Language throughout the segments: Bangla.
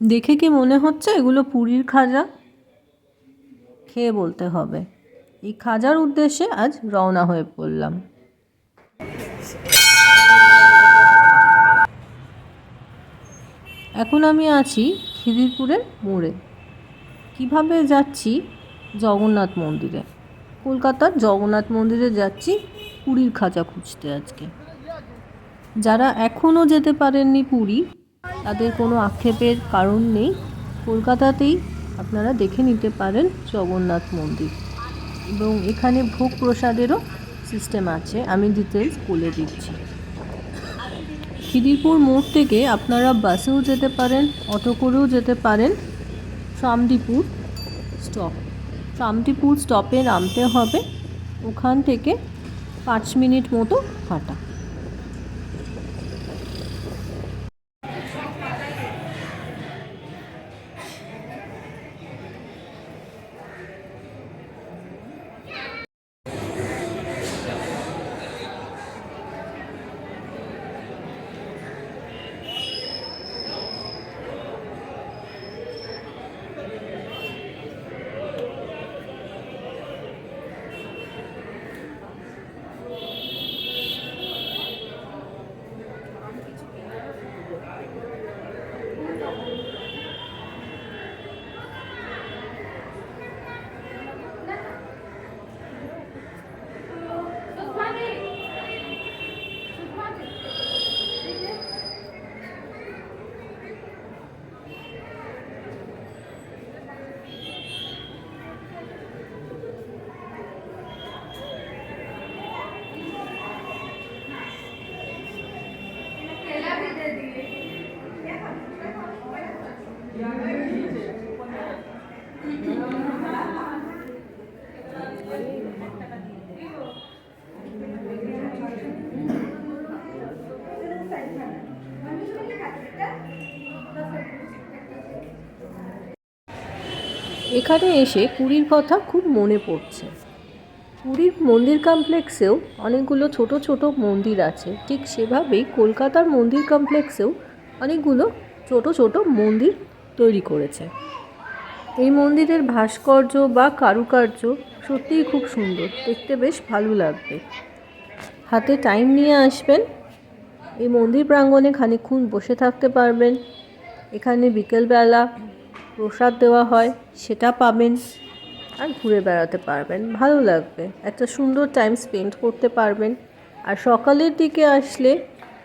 দেখে কি মনে হচ্ছে এগুলো পুরীর খাজা? খেয়ে বলতে হবে। এই খাজার উদ্দেশ্যে আজ রওনা হয়ে পড়লাম। এখন আমি আছি খিদিরপুরের মোড়ে। কীভাবে যাচ্ছি? জগন্নাথ মন্দিরে। কলকাতার জগন্নাথ মন্দিরে যাচ্ছি পুরীর খাজা খুঁজতে আজকে। যারা এখনও যেতে পারেননি পুরী তাদের কোনো আক্ষেপের কারণ নেই। কলকাতাতেই আপনারা দেখে নিতে পারেন জগন্নাথ মন্দির। এবং এখানে ভোগ প্রসাদেরও সিস্টেম আছে। আমি ডিটেলস বলে দিচ্ছি। খিদিরপুর মোড় থেকে আপনারা বাসেও যেতে পারেন অটো করেও যেতে পারেন। সামডিপুর স্টপ সামডিপুর স্টপে নামতে হবে। ওখান থেকে পাঁচ মিনিট মতো হাঁটা। এখানে এসে পুরীর কথা খুব মনে পড়ছে। পুরীর মন্দির কমপ্লেক্সেও অনেকগুলো ছোট ছোট মন্দির আছে। ঠিক সেভাবেই কলকাতার মন্দির কমপ্লেক্সেও অনেকগুলো ছোট ছোট মন্দির তৈরি করেছে। এই মন্দিরের ভাস্কর্য বা কারুকার্য সত্যিই খুব সুন্দর। দেখতে বেশ ভালো লাগবে। হাতে টাইম নিয়ে আসবেন। এই মন্দির প্রাঙ্গণে খানিক্ষণ বসে থাকতে পারবেন। এখানে বিকেলবেলা প্রসাদ দেওয়া হয়, সেটা পাবেন আর ঘুরে বেড়াতে পারবেন। ভালো লাগবে। একটা সুন্দর টাইম স্পেন্ড করতে পারবেন। আর সকালের দিকে আসলে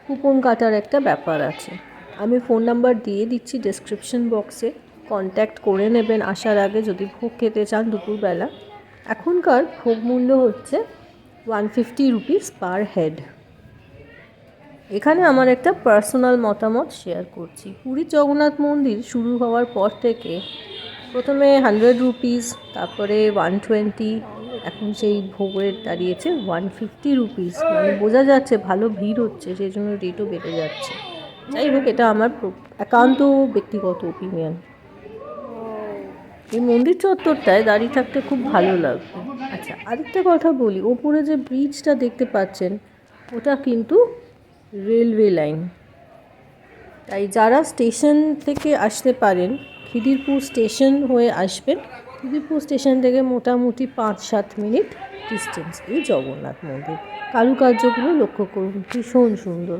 কুপন কাটার একটা ব্যাপার আছে। আমি ফোন নাম্বার দিয়ে দিচ্ছি ডেসক্রিপশন বক্সে কন্ট্যাক্ট করে নেবেন আসার আগে যদি ভোগ খেতে চান দুপুরবেলা। এখনকার ভোগ মূল্য হচ্ছে one fifty rupees per head এখানে আমার একটা পার্সোনাল মতামত শেয়ার করছি। পুরী জগন্নাথ মন্দির শুরু হওয়ার পর থেকে প্রথমে হান্ড্রেড রুপিস তারপরে ওয়ান টোয়েন্টি এখন সেই ভোগের দাঁড়িয়েছে ওয়ান ফিফটি রুপিস মানে বোঝা যাচ্ছে ভালো ভিড় হচ্ছে সেই জন্য রেটও বেড়ে যাচ্ছে। যাই হোক এটা আমার একান্ত ব্যক্তিগত ওপিনিয়ন এই মন্দির চত্বরটায় দাঁড়িয়ে থাকতে খুব ভালো লাগবে। আচ্ছা। আরেকটা কথা বলি ওপরে যে ব্রিজটা দেখতে পাচ্ছেন ওটা কিন্তু রেলওয়ে লাইন। তাই যারা স্টেশন থেকে আসতে পারেন, খিদিরপুর স্টেশন হয়ে আসবেন, খিদিরপুর স্টেশন থেকে মোটামুটি পাঁচ সাত মিনিট ডিস্টেন্স এই জগন্নাথ মন্দির। কারুকার্যগুলো লক্ষ্য করুন, ভীষণ সুন্দর।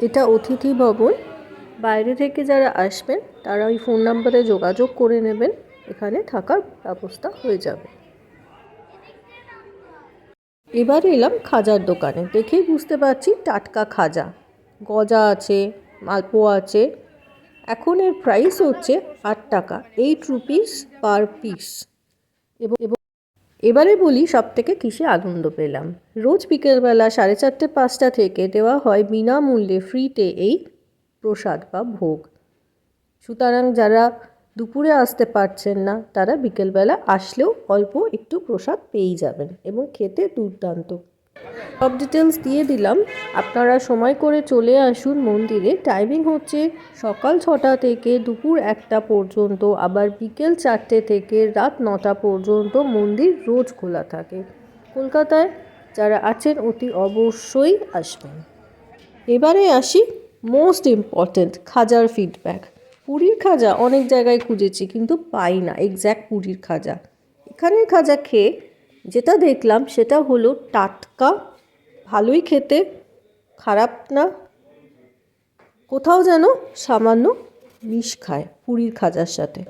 এটা অতিথি ভবন। বাইরে থেকে যারা আসবেন, তারা ওই ফোন নাম্বারে যোগাযোগ করে নেবেন। এখানে থাকার ব্যবস্থা হয়ে যাবে। এবারে এলাম খাজার দোকানে। দেখেই বুঝতে পারছি টাটকা খাজা। গজা আছে, মালপোয়া আছে। এখন এর প্রাইস হচ্ছে আট টাকা এইট রুপিস পার পিস এবং এবং এবারে বলি সব থেকে কিসে আনন্দ পেলাম। রোজ বিকেলবেলা সাড়ে চারটে, পাঁচটা থেকে দেওয়া হয় বিনামূল্যে ফ্রিতে এই প্রসাদ বা ভোগ। সুতরাং যারা দুপুরে আসতে পারছেন না, তারা বিকেলবেলা আসলেও অল্প একটু প্রসাদ পেয়েই যাবেন এবং খেতে দুর্দান্ত সব ডিটেলস দিয়ে দিলাম। আপনারা সময় করে চলে আসুন মন্দিরে। টাইমিং হচ্ছে সকাল ছটা থেকে দুপুর একটা পর্যন্ত, আবার বিকেল চারটে থেকে রাত নটা পর্যন্ত মন্দির রোজ খোলা থাকে। কলকাতায় যারা আছেন, অতি অবশ্যই আসবেন। এবারে আসি মোস্ট ইম্পর্ট্যান্ট খাজার ফিডব্যাক পুরীর খাজা অনেক জায়গায় খুঁজেছি, কিন্তু পাই না এক্স্যাক্ট পুরীর খাজা। এখানের খাজা খেয়ে যেটা দেখলাম সেটা হলো টাটকা, ভালোই খেতে, খারাপ না। কোথাও যেন সামান্য মিশ খায় পুরীর খাজার সাথে।